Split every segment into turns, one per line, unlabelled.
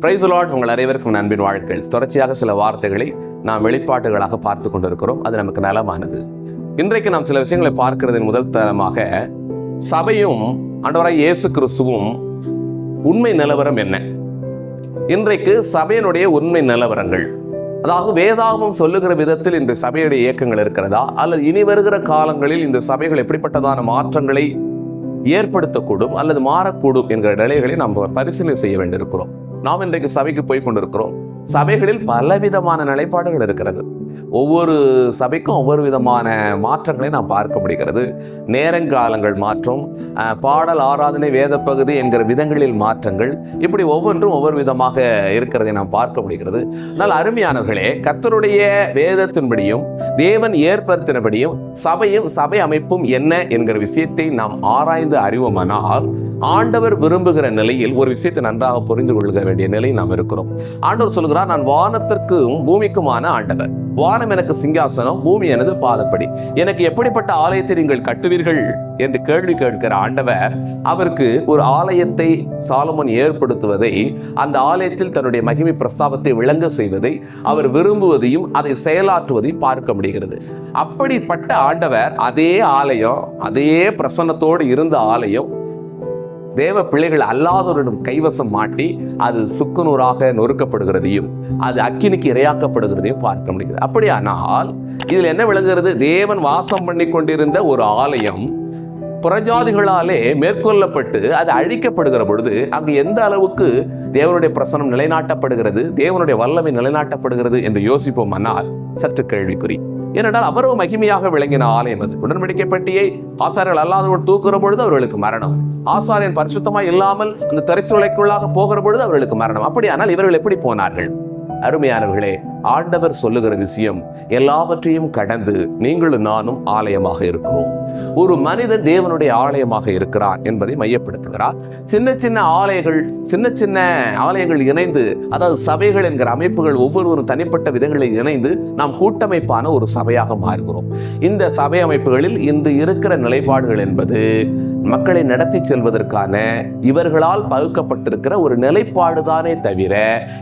Price Lord உங்கள் அனைவருக்கும் நண்பின் வாழ்க்கைகள் தொடர்ச்சியாக சில வார்த்தைகளை நாம் வெளிப்பாட்டுகளாக பார்த்து கொண்டிருக்கிறோம். அது நமக்கு நலமானது. இன்றைக்கு நாம் சில விஷயங்களை பார்க்கிறதின் முதல் தரமாக சபையும் ஆண்டவராய் இயேசு கிறிஸ்துவும் உண்மை நிலவரம் என்ன? இன்றைக்கு சபையினுடைய உண்மை நிலவரங்கள். அதாவது வேதாகமம் சொல்லுகிற விதத்தில் இந்த சபையுடைய இயக்கங்கள் இருக்கிறதா? அல்லது இனி வருகிற காலங்களில் இந்த சபைகள் எப்படிப்பட்டதான மாற்றங்களை ஏற்படுத்தக்கூடும் அல்லது மாறக்கூடும் என்கிற நிலைகளை நாம் பரிசீலனை செய்ய வேண்டியிருக்கிறோம். நாம் இன்றைக்கு சபைக்கு போய் கொண்டிருக்கிறோம். சபைகளில் பலவிதமான நிலைப்பாடுகள் இருக்கிறது. ஒவ்வொரு சபைக்கும் ஒவ்வொரு விதமான மாற்றங்களை நாம் பார்க்க முடிகிறது. நேரங்காலங்கள் மாற்றம் பாடல் ஆராதனை வேத பகுதி என்கிற விதங்களில் மாற்றங்கள் இப்படி ஒவ்வொன்றும் ஒவ்வொரு விதமாக இருக்கிறதை நாம் பார்க்க முடிகிறது. ஆனால் அருமையானவர்களே கத்தருடைய வேதத்தின்படியும் தேவன் ஏற்படுத்தினபடியும் சபையும் சபை அமைப்பும் என்ன என்கிற விஷயத்தை நாம் ஆராய்ந்து அறிவோமானால் ஆண்டவர் விரும்புகிற நிலையில் ஒரு விஷயத்தை நன்றாக புரிந்து கொள்க வேண்டிய நிலை நாம் இருக்கிறோம். ஆண்டவர் சொல்கிறார் நான் வானத்திற்கும் பூமிக்குமான ஆண்டவர். வானம் எனக்கு சிங்காசனம் பூமி எனது பாதப்படி. எனக்கு எப்படிப்பட்ட ஆலயத்தை நீங்கள் கட்டுவீர்கள்? என்று கேள்வி கேட்கிற ஆண்டவர் அவருக்கு ஒரு ஆலயத்தை சாலமன் ஏற்படுத்துவதை அந்த ஆலயத்தில் தன்னுடைய மகிமை பிரஸ்தாபத்தை விளங்க செய்வதை அவர் விரும்புவதையும் அதை செயலாற்றுவதையும் பார்க்க முடிகிறது. அப்படிப்பட்ட ஆண்டவர் அதே ஆலயம் அதே பிரசன்னத்தோடு இருந்த ஆலயம் தேவ பிள்ளைகள் அல்லாதவரிடம் கைவசம் மாட்டி அது சுக்குநூறாக நொறுக்கப்படுகிறதையும் அது அக்கினிக்கு இரையாக்கப்படுகிறதையும் பார்க்க முடிகிறது. அப்படியானால் இதில் என்ன விளங்குகிறது? தேவன் வாசம் பண்ணி கொண்டிருந்த ஒரு ஆலயம் புறஜாதிகளாலே மேற்கொள்ளப்பட்டு அது அழிக்கப்படுகிற பொழுது அங்கு எந்த அளவுக்கு தேவனுடைய பிரசனம் நிலைநாட்டப்படுகிறது தேவனுடைய வல்லமை நிலைநாட்டப்படுகிறது என்று யோசிப்போம் ஆனால் சற்று கேள்விக்குறி. ஏனென்றால் அவரோ மகிமையாக விளங்கின ஆலயம் அது. உடன்படிக்கை பட்டியை ஆசாரியர்கள் அல்லாதவர்கள் தூக்குற பொழுது அவர்களுக்கு மரணம். ஆசாரியன் பரிசுத்தமாக இல்லாமல் அந்த தரிசுலைக்குள்ளாக போகிற பொழுது அவர்களுக்கு மரணம். அப்படியானால் இவர்கள் எப்படி போனார்கள்? அருமையானவர்களே ஆண்டவர் சொல்லுகிற விஷயம் எல்லாவற்றையும் கடந்து நீங்களும் நானும் ஆலயமாக இருக்கிறோம். ஒரு மனிதன் தேவனுடைய ஆலயமாக இருக்கிறான் என்பதை மையப்படுத்துகிறார். சின்ன சின்ன ஆலயங்கள் சின்ன சின்ன ஆலயங்கள் இணைந்து அதாவது சபைகள் என்கிற அமைப்புகள் ஒவ்வொருவரும் தனிப்பட்ட விதங்களில் இணைந்து நாம் கூட்டமைப்பான ஒரு சபையாக மாறுகிறோம். இந்த சபை அமைப்புகளில் இன்று இருக்கிற நிலைப்பாடுகள் என்பது மக்களை நடத்தி செல்வதற்கான இவர்களால் பகுக்கப்பட்டிருக்கிற ஒரு நிலைப்பாடுதானே தவிர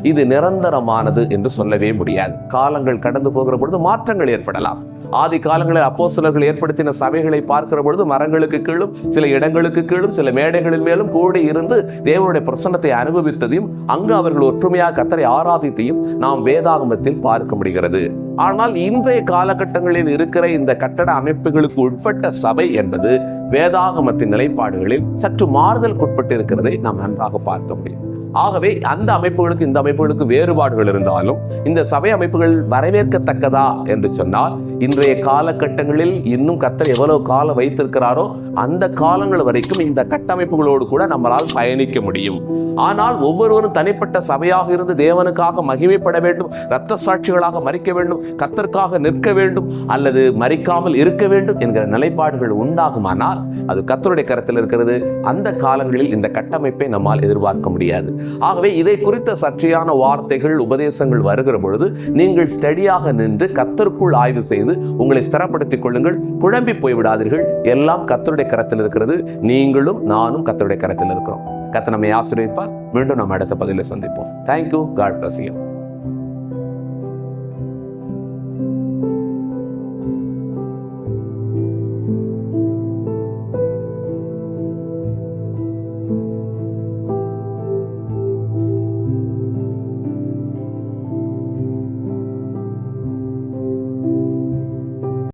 இது நிரந்தரமானது என்று சொல்லவே முடியாது. காலங்கள் கடந்து போகிற பொழுது மாற்றங்கள் ஏற்படலாம். ஆதி காலங்களில் அப்போ ஏற்படுத்தின சபைகளை பார்க்கிற பொழுது மரங்களுக்கு கீழும் சில இடங்களுக்கு கீழும் சில மேடைகளின் மேலும் கூடி இருந்து தேவனுடைய பிரசன்னத்தை அனுபவித்ததையும் அங்கு அவர்கள் ஒற்றுமையாக கத்தரை ஆராதித்தையும் நாம் வேதாகமத்தில் பார்க்க முடிகிறது. ஆனால் இன்றைய காலகட்டங்களில் இருக்கிற இந்த கட்டட அமைப்புகளுக்கு உட்பட்ட சபை என்பது வேதாகமத்தின் நிலைப்பாடுகளில் சற்று மாறுதலுக்குட்பட்டு இருக்கிறதை நாம் நன்றாக பார்க்க முடியும். ஆகவே அந்த அமைப்புகளுக்கு இந்த அமைப்புகளுக்கு வேறுபாடுகள் இருந்தாலும் இந்த சபை அமைப்புகள் வரவேற்கத்தக்கதா என்று சொன்னால் இன்றைய காலகட்டங்களில் இன்னும் கத்தர் எவ்வளவு காலம் வைத்திருக்கிறாரோ அந்த காலங்கள் வரைக்கும் இந்த கட்டமைப்புகளோடு கூட நம்மளால் பயணிக்க முடியும். ஆனால் ஒவ்வொருவரும் தனிப்பட்ட சபையாக இருந்து தேவனுக்காக மகிமைப்பட வேண்டும் இரத்த சாட்சிகளாக மறிக்க வேண்டும் கத்தற்காக நிற்க வேண்டும் அல்லது மறிக்காமல் இருக்க வேண்டும் என்கிற நிலைப்பாடுகள் உண்டாகுமானால் அது கத்தருடைய கரத்தில் இருக்கிறது. அந்த காலங்களில் இந்த கட்டமைப்பை நம்மால் எதிர்பார்க்க முடியாது. ஆகவே இதை குறித்த சர்ச்சையான வார்த்தைகள் உபதேசங்கள் வருகிற பொழுது நீங்கள் ஸ்டடியாக நின்று கத்தருக்குள் ஆய்வு செய்து உங்களை ஸ்திரப்படுத்திக் கொள்ளுங்கள். குழம்பி போய்விடாதீர்கள் எல்லாம் கத்தருடைய கரத்தில் இருக்கிறது. நீங்களும் நானும் கத்தருடைய கரத்தில் இருக்கிறோம். கத்த நம்மை மீண்டும் நம்ம அடுத்த பதிலில் சந்திப்போம். Thank you God bless you